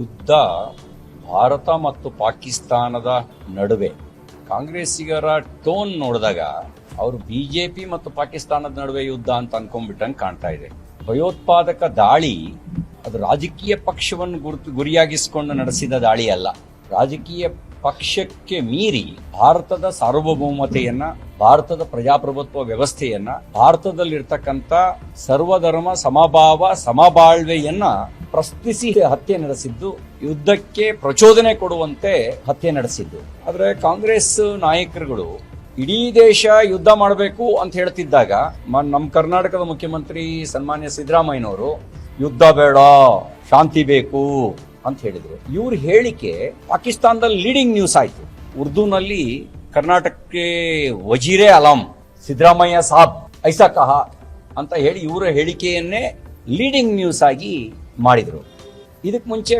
ಯುದ್ಧ ಭಾರತ ಮತ್ತು ಪಾಕಿಸ್ತಾನದ ನಡುವೆ. ಕಾಂಗ್ರೆಸ್ಸಿಗರ ಟೋನ್ ನೋಡಿದಾಗ ಅವರು ಬಿಜೆಪಿ ಮತ್ತು ಪಾಕಿಸ್ತಾನದ ನಡುವೆ ಯುದ್ಧ ಅಂತ ಅನ್ಕೊಂಡ್ಬಿಟ್ಟಂಗೆ ಕಾಣ್ತಾ ಇದೆ. ಭಯೋತ್ಪಾದಕ ದಾಳಿ ಅದು ರಾಜಕೀಯ ಪಕ್ಷವನ್ನು ಗುರುತು, ಗುರಿಯಾಗಿಸಿಕೊಂಡು ನಡೆಸಿದ ದಾಳಿ ಅಲ್ಲ. ರಾಜಕೀಯ ಪಕ್ಷಕ್ಕೆ ಮೀರಿ ಭಾರತದ ಸಾರ್ವಭೌಮತೆಯನ್ನ, ಭಾರತದ ಪ್ರಜಾಪ್ರಭುತ್ವ ವ್ಯವಸ್ಥೆಯನ್ನ, ಭಾರತದಲ್ಲಿರ್ತಕ್ಕಂಥ ಸರ್ವಧರ್ಮ ಸಮಭಾವ, ಸಮಬಾಳ್ವೆಯನ್ನ ಪ್ರಶ್ನಿಸಿ ಹತ್ಯೆ ನಡೆಸಿದ್ದು, ಯುದ್ಧಕ್ಕೆ ಪ್ರಚೋದನೆ ಕೊಡುವಂತೆ ಹತ್ಯೆ ನಡೆಸಿದ್ದು. ಆದರೆ ಕಾಂಗ್ರೆಸ್ ನಾಯಕರುಗಳು ಇಡೀ ದೇಶ ಯುದ್ಧ ಮಾಡಬೇಕು ಅಂತ ಹೇಳ್ತಿದ್ದಾಗ ನಮ್ಮ ಕರ್ನಾಟಕದ ಮುಖ್ಯಮಂತ್ರಿ ಸನ್ಮಾನ್ಯ ಸಿದ್ದರಾಮಯ್ಯನವರು, ಯುದ್ಧ ಬೇಡ, ಶಾಂತಿ ಬೇಕು ಅಂತ ಹೇಳಿದ್ರು. ಇವ್ರ ಹೇಳಿಕೆ ಪಾಕಿಸ್ತಾನದಲ್ಲಿ ಲೀಡಿಂಗ್ ನ್ಯೂಸ್ ಆಯ್ತು. ಉರ್ದುನಲ್ಲಿ ಕರ್ನಾಟಕಕ್ಕೆ ವಜೀರೆ ಅಲಂ, ಸಿದ್ದರಾಮಯ್ಯ ಸಾಬ್ ಐಸಾ ಕಹ ಅಂತ ಹೇಳಿ ಇವರ ಹೇಳಿಕೆಯನ್ನೇ ಲೀಡಿಂಗ್ ನ್ಯೂಸ್ ಆಗಿ ಮಾಡಿದ್ರು. ಇದಕ್ಕೆ ಮುಂಚೆ